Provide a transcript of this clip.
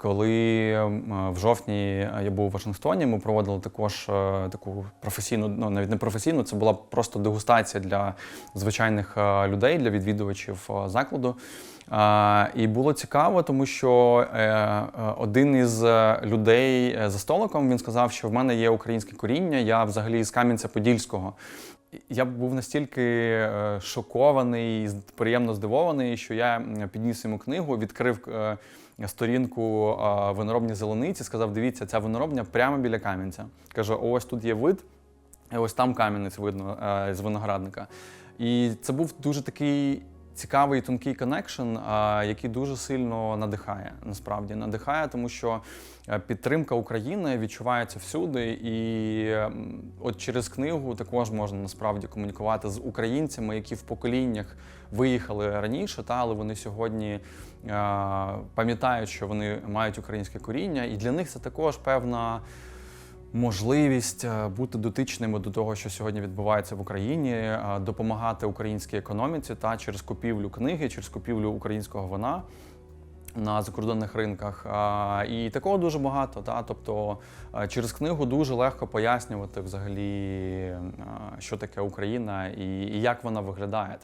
Коли в жовтні я був у Вашингтоні, ми проводили також е, таку професійну, ну навіть не професійну, це була просто дегустація для звичайних е, людей, для відвідувачів е, закладу. Е, І було цікаво, тому що е, е, один із е, людей е, за столиком він сказав, що в мене є українське коріння, я взагалі з Кам'янця-Подільського. Я був настільки е, шокований, і приємно здивований, що я підніс йому книгу, відкрив е, сторінку е, виноробні зелениці, сказав: дивіться, ця виноробня прямо біля Кам'янця. Каже: ось тут є вид, і ось там кам'янець видно з виноградника. І це був дуже такий цікавий тонкий коннекшн, який дуже сильно надихає. Насправді надихає, тому що е, підтримка України відчувається всюди, і от через книгу також можна насправді комунікувати з українцями, які в поколіннях виїхали раніше, та але вони сьогодні е, пам'ятають, що вони мають українське коріння, і для них це також певна можливість е, бути дотичними до того, що сьогодні відбувається в Україні, е, допомагати українській економіці та через купівлю книги, через купівлю українського вина. На закордонних ринках і такого дуже багато. Та тобто е, через книгу дуже легко пояснювати взагалі, що таке Україна і як вона виглядає.